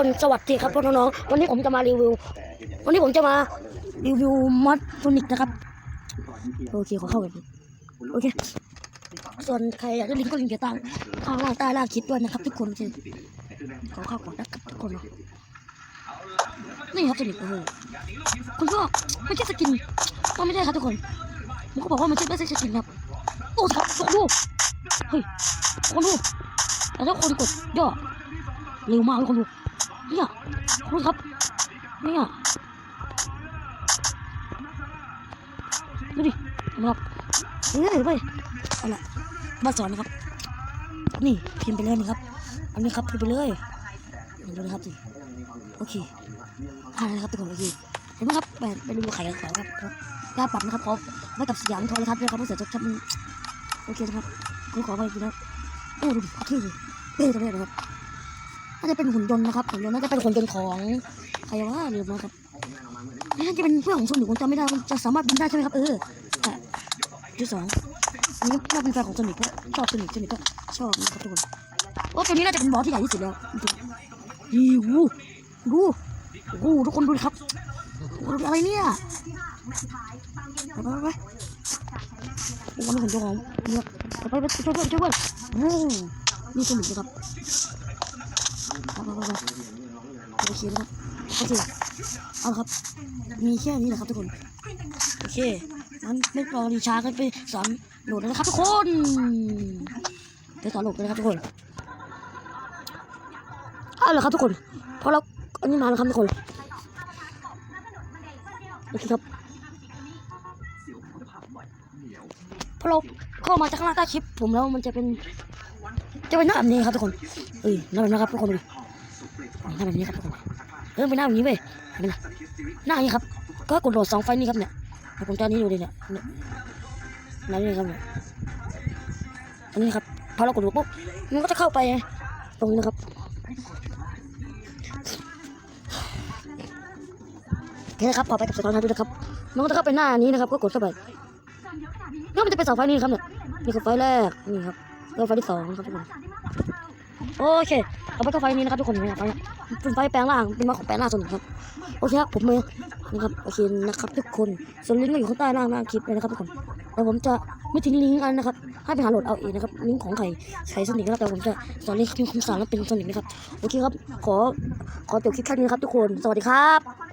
สดีคนสวัสดีครับพ่อน้องๆวันนี้ผมจะมารีวิว วันนี้ผมจะมารีวิวมอดโซนิกนะครับโอเคขอเข้ากันโอเคส่วนใครอยากได้ลิงก์ก็ลิงก์เดี๋ยวตั้งข้างล่างใต้ล่างคลิปด้วยนะครับทุกคนโอเคขอเข้าก่อนนะครับทุกคนเนาะนี่ครับโซนิกโอ้โหคุณก็ไม่ใช่สกินก็ไม่ได้ครับทุกคนผมก็บอกว่ามันใช่ไม่ใช่สกินครับโอ้ครับทุกคนดูเฮ้ยคนดูแต่ถ้าคนกดย่อเร็วมากเลยคนดู เนี่ยคุณครับเนี่ยดูดิครับเฮ้ยไปเอาละมาสอนนะครับ นี่พิมพ์ไปเลยนะครับ อันนี้ครับพิมพ์ไปเลยดูนะครับสิโอเคอ่านะครับทุกคนโอเคเห็นไหมครับไปไปดูไข่กันต่อครับครับกล้าปรับนะครับขอไว้กับสยามโทรทัศน์ด้วยครับเพื่อเสียจดครับมันโอเคนะครับกูขอไปดูนะโอ้ดูดิขอที่ดิเป้ตัวนี้นะครับ น่าจะเป็นหุ่นยนต์นะครับหุ่นยนต์น่าจะเป็นหุ่นยนต์ของใครวะลืมนะครับนี่าจะเป็นเพื่อนของโซนิกผมจำไม่ได้จะสามารถบินได้ใช่ไหมครับเออแต่ที่สองนนี้น่าเป็นแฟนของโซนิกเพราะชอบโซนิกโซนิกก็ชอบนะครับทุกคนโอ้ตัวนี้น่าจะเป็นบอสที่ใหญ่ที่สุดแล้วดีวูดูโอ้ทุกคนดูครับอะไรเนี่ยไปไปไปโอ้โหหุ่นยนต์ของเนี่ยไปไปไปช่วยเพื่อนช่วยเพื่อนโอ้โหนี่โซนิกนะครับ เอาไปไปไปโอเคนะครับโอเคเอาครับ มีแค่นี้แหละครับทุกคน โอเคงั้นไม่รอรีช้ากันไปสอนโหลดเลยนะครับทุกคนไปสอนโหลดกันนะครับทุกคนเอาละครับทุกคนเพราะเราอันนี้มาแล้วครับทุกคนโอเคครับพอเราเข้ามาจากข้างล่างใต้คลิปผมแล้วมันจะเป็น จะเป็นหน้าแบบนี้ครับทุกคนเอ้ยหน้าแบบนี้ครับทุกคนดูดิหน้าแบบนี้ครับทุกคนเออเป็นหน้าแบบนี้เว้ยเห็นไหมล่ะหน้าอย่างนี้ครับ ก็กดโหลดสองไฟนี้ครับเนี่ยผมจะนี้ดูดิเนี่ยเนี่ยหน้านี้ครับเนี่ยอันนี้ครับพอเรากดดูปุ๊บมันก็จะเข้าไปตรงนี้นะครับโอเคนะครับพอไปกับสกอร์ทดูนะครับมันก็จะเข้าไปหน้านี้นะครับ ก็กดเข้าไปแล้วมันจะเป็นสองไฟนี้ครับเนี่ยนี่คือไฟแรกนี่ครับ แล้วไฟที่สองครับทุกคนโอเคเอาไปก็ไฟนี้นะครับทุกคนนี่ยไฟเป็นไฟแปลงร่างเป็นมาของแปลงร่างส่วนหนึ่งครับโอเคครับผมมือนะครับโอเคนะครับทุกคนส่วนลิงก์ก็อยู่ข้างใต้ล่างหน้าคลิปเลยนะครับทุกคนแต่ผมจะไม่ทิ้งลิงก์อันนะครับให้ไปหาโหลดเอาเองนะครับลิงก์ของไข่ไข่สนิทนะครับแต่ผมจะสอนลิงก์คำสั่งแล้วเป็นสนิทนะครับโอเคครับขอขอจบคลิปแค่นี้นะครับทุกคน สวัสดีครับ